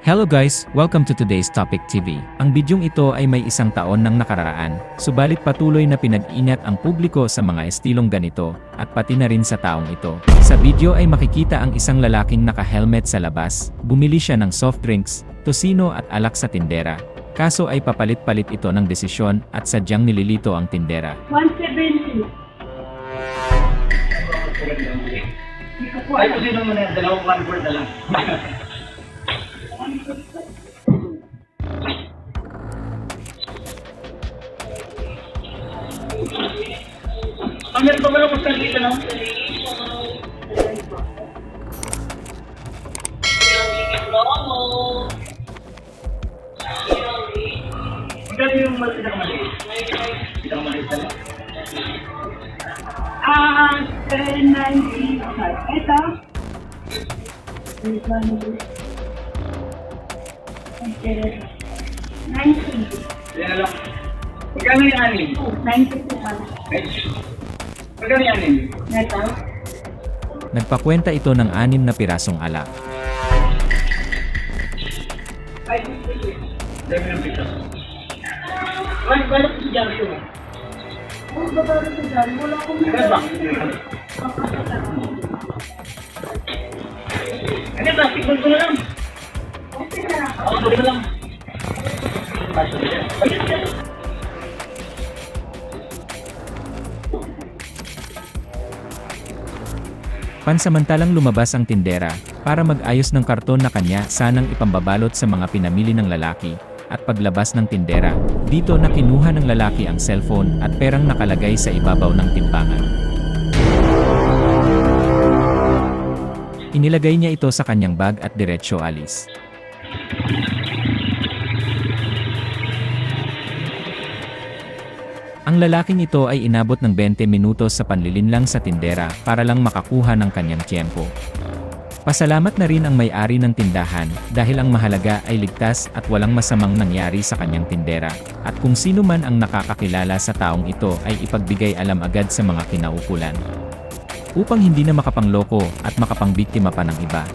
Hello guys, welcome to today's Topic TV. Ang bidyong ito ay may isang taon nang nakararaan, subalit patuloy na pinag-ingat ang publiko sa mga estilong ganito, at pati na rin sa taong ito. Sa video ay makikita ang isang lalaking naka-helmet sa labas, bumili siya ng soft drinks, tosino at alak sa tindera. Kaso ay papalit-palit ito ng desisyon at sadyang nililito ang tindera. 170. Hindi ko po Ay, alam. kung sino mo na yan, dalawang one word na lang. Ang meron pa ba lang dito no? Magkano yung mal- pinakamaliit? Pinakamaliit na lang. Ah, 790. Ito. This one is- Okay. 90. Yan na lang. Magkano yung anim? 92 pa. Magkano yung anim? Ito. Nagpakwenta ito ng anim na pirasong alak. Dami ng pito. Ay, balot si Jaryo. Oh, babae ko dyan. Wala akong Ano ba? Ano ba? Ko ko lang. Pansamantalang lumabas ang tindera para mag-ayos ng karton na kanya sanang ipambabalot sa mga pinamili ng lalaki. At paglabas ng tindera, dito na kinuha ng lalaki ang cellphone at perang nakalagay sa ibabaw ng timbangan. Inilagay niya ito sa kanyang bag at diretsyo alis. Ang lalaking ito ay inabot ng 20 minutos sa panlilinlang sa tindera para lang makakuha ng kanyang tiyempo. Pasalamat na rin ang may-ari ng tindahan dahil ang mahalaga ay ligtas at walang masamang nangyari sa kanyang tindera. At kung sino man ang nakakakilala sa taong ito ay ipagbigay alam agad sa mga kinaukulan. Upang hindi na makapangloko at makapangbiktima pa ng iba.